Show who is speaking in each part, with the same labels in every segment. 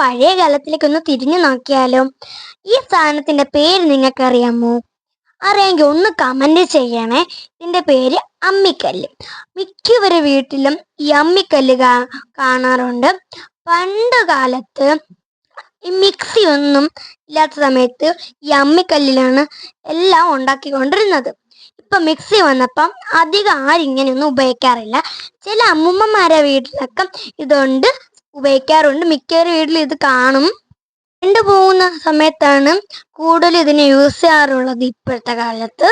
Speaker 1: പഴയ കാലത്തിലേക്ക് ഒന്ന് തിരിഞ്ഞു നോക്കിയാലോ? ഈ സാധനത്തിന്റെ പേര് നിങ്ങൾക്ക് അറിയാമോ അറിയാമെങ്കിൽ ഒന്ന് കമന്റ് ചെയ്യണേ. ഇതിന്റെ പേര് അമ്മിക്കല്ല്. മിക്കവരുടെ വീട്ടിലും ഈ അമ്മിക്കല്ല് കാണാറുണ്ട്. പണ്ട് കാലത്ത് ഈ മിക്സി ഒന്നും ഇല്ലാത്ത സമയത്ത് ഈ അമ്മിക്കല്ലിലാണ് എല്ലാം ഉണ്ടാക്കിക്കൊണ്ടിരുന്നത്. ഇപ്പൊ മിക്സി വന്നപ്പം അധികം ആരും ഇങ്ങനെയൊന്നും ഉപയോഗിക്കാറില്ല. ചില അമ്മൂമ്മമാരെ വീട്ടിലൊക്കെ ഇതുകൊണ്ട് ഉപയോഗിക്കാറുണ്ട്. മിക്കവരും വീട്ടിൽ ഇത് കാണും. കണ്ടു പോകുന്ന സമയത്താണ് കൂടുതൽ ഇതിനെ യൂസ് ചെയ്യാറുള്ളത് ഇപ്പോഴത്തെ കാലത്ത്.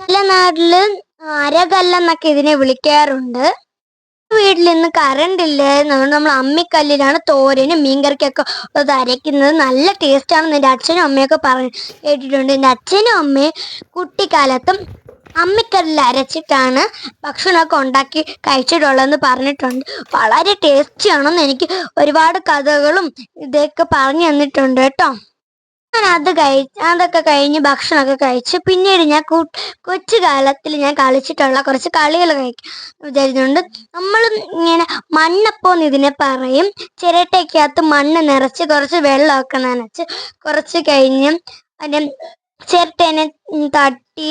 Speaker 1: നല്ല നാട്ടിൽ അരകല്ലെന്നൊക്കെ ഇതിനെ വിളിക്കാറുണ്ട്. വീട്ടിൽ ഇന്ന് കറണ്ട് ഇല്ലായിരുന്നു അതുകൊണ്ട് നമ്മൾ അമ്മിക്കല്ലിലാണ് തോരനും മീൻകറിക്കൊക്കെ അത് അരയ്ക്കുന്നത്. നല്ല ടേസ്റ്റ് ആണെന്ന് എന്റെ അച്ഛനും അമ്മയൊക്കെ പറഞ്ഞു കേട്ടിട്ടുണ്ട്. എന്റെ അച്ഛനും അമ്മയും കുട്ടിക്കാലത്തും അമ്മിക്കല്ലിൽ അരച്ചിട്ടാണ് ഭക്ഷണമൊക്കെ ഉണ്ടാക്കി കഴിച്ചിട്ടുള്ളതെന്ന് പറഞ്ഞിട്ടുണ്ട്. വളരെ ടേസ്റ്റി ആണെന്ന് എനിക്ക് ഒരുപാട് കഥകളും ഇതൊക്കെ പറഞ്ഞു തന്നിട്ടുണ്ട് കേട്ടോ. ഞാൻ അത് കഴിച്ച് അതൊക്കെ കഴിഞ്ഞ് ഭക്ഷണമൊക്കെ കഴിച്ച് പിന്നീട് ഞാൻ കു കൊച്ചു കാലത്തിൽ ഞാൻ കളിച്ചിട്ടുള്ള കുറച്ച് കളികൾ കഴിക്കും വിചാരിച്ചുകൊണ്ട് നമ്മൾ ഇങ്ങനെ മണ്ണപ്പോന്ന് ഇതിനെ പറയും. ചിരട്ടയ്ക്കകത്ത് മണ്ണ് നിറച്ച് കുറച്ച് വെള്ളമൊക്കെ നനച്ച് കുറച്ച് കഴിഞ്ഞ് അതിന്റെ ചിരട്ടേനെ തട്ടി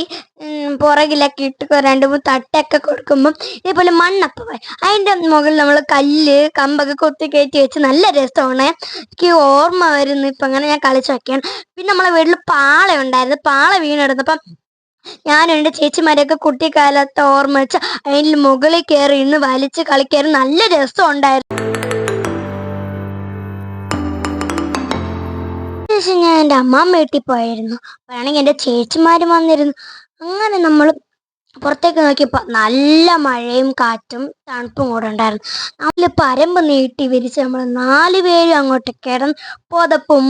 Speaker 1: പുറകിലൊക്കെ ഇട്ട് രണ്ട് മൂന്ന് തട്ടൊക്കെ കൊടുക്കുമ്പം ഇതേപോലെ മണ്ണപ്പം വരും. അതിന്റെ മുകളിൽ നമ്മൾ കല്ല് കമ്പൊക്കെ കൊത്തി കയറ്റി വെച്ച് നല്ല രസമാണ്. എനിക്ക് ഓർമ്മ വരുന്നു. ഇപ്പം അങ്ങനെ ഞാൻ കളിച്ചൊക്കെയാണ് പിന്നെ നമ്മളെ വീട്ടിൽ പാള ഉണ്ടായിരുന്നു. പാള വീണെടുത്തപ്പം ഞാനും എന്റെ ചേച്ചിമാരെയൊക്കെ കുട്ടിക്കാലത്ത് ഓർമ്മ വെച്ച് അതിന്റെ മുകളിൽ കയറി ഇന്ന് വലിച്ച് കളിക്കാൻ നല്ല രസം ഉണ്ടായിരുന്നു. ശേഷം ഞാൻ എന്റെ അമ്മാമ്മ വീട്ടിൽ പോയിരുന്നു അപ്പോഴാണെങ്കിൽ എന്റെ ചേച്ചിമാരും വന്നിരുന്നു. അങ്ങനെ നമ്മൾ പുറത്തേക്ക് നോക്കിയപ്പോൾ നല്ല മഴയും കാറ്റും തണുപ്പും കൂടെ ഉണ്ടായിരുന്നു. നമ്മൾ പരമ്പ് നീട്ടി വിരിച്ച് നമ്മൾ നാല് പേരും അങ്ങോട്ട് കിടന്ന് പുതപ്പും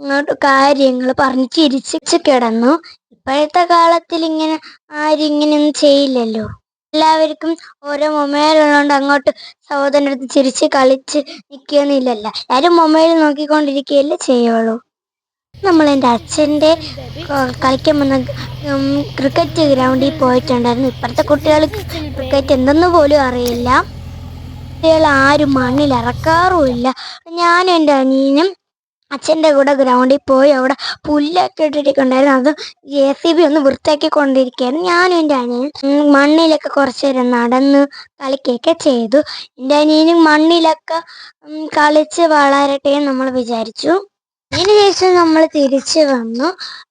Speaker 1: അങ്ങോട്ട് കാര്യങ്ങൾ പറഞ്ഞ് ചിരിച്ചു കിടന്നു. ഇപ്പോഴത്തെ കാലത്തിൽ ഇങ്ങനെ ആരും ഇങ്ങനെയൊന്നും ചെയ്യില്ലല്ലോ. എല്ലാവർക്കും ഓരോ മൊബൈലുള്ളതുകൊണ്ട് അങ്ങോട്ട് സഹോദരന്റെ അടുത്ത് ചിരിച്ച് കളിച്ച് നിൽക്കുകയൊന്നുമില്ലല്ലോ എല്ലാവരും മൊബൈൽ നോക്കിക്കൊണ്ടിരിക്കുകയല്ലേ ചെയ്യുള്ളൂ. നമ്മൾ എന്റെ അച്ഛന്റെ കളിക്കാൻ വന്ന ക്രിക്കറ്റ് ഗ്രൗണ്ടിൽ പോയിട്ടുണ്ടായിരുന്നു. ഇപ്പോഴത്തെ കുട്ടികൾക്ക് ക്രിക്കറ്റ് എന്തെന്ന് പോലും അറിയില്ല. കുട്ടികൾ ആരും മണ്ണിൽ ഇറക്കാറുമില്ല ഞാനും എന്റെ അനിയനും അച്ഛന്റെ കൂടെ ഗ്രൗണ്ടിൽ പോയി അവിടെ പുല്ലൊക്കെ ഇട്ടിട്ടുണ്ടായിരുന്നു. അത് ജെ സി ബി ഒന്ന് വൃത്തിയാക്കി കൊണ്ടിരിക്കുകയായിരുന്നു ഞാനും എന്റെ അനിയനും മണ്ണിലൊക്കെ കുറച്ച് നേരം നടന്ന് കളിക്കുകയൊക്കെ ചെയ്തു. എന്റെ അനിയനും മണ്ണിലൊക്കെ കളിച്ച് വളരട്ടെ എന്ന് നമ്മൾ വിചാരിച്ചു. അതിന് ശേഷം നമ്മൾ തിരിച്ചു വന്നു.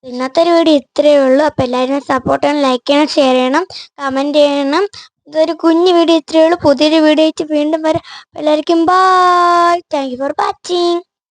Speaker 1: ഇന്നത്തെ ഒരു വീഡിയോ ഇത്രയേ ഉള്ളൂ. അപ്പോൾ എല്ലാവരും സപ്പോർട്ട് ചെയ്യണം ലൈക്ക് ചെയ്യണം ഷെയർ ചെയ്യണം കമന്റ് ചെയ്യണം. ഇതൊരു കുഞ്ഞു വീഡിയോ ഇത്രയേ ഉള്ളൂ. പുതിയൊരു വീഡിയോ വീണ്ടും വരാം. എല്ലാവർക്കും bye thank you for watching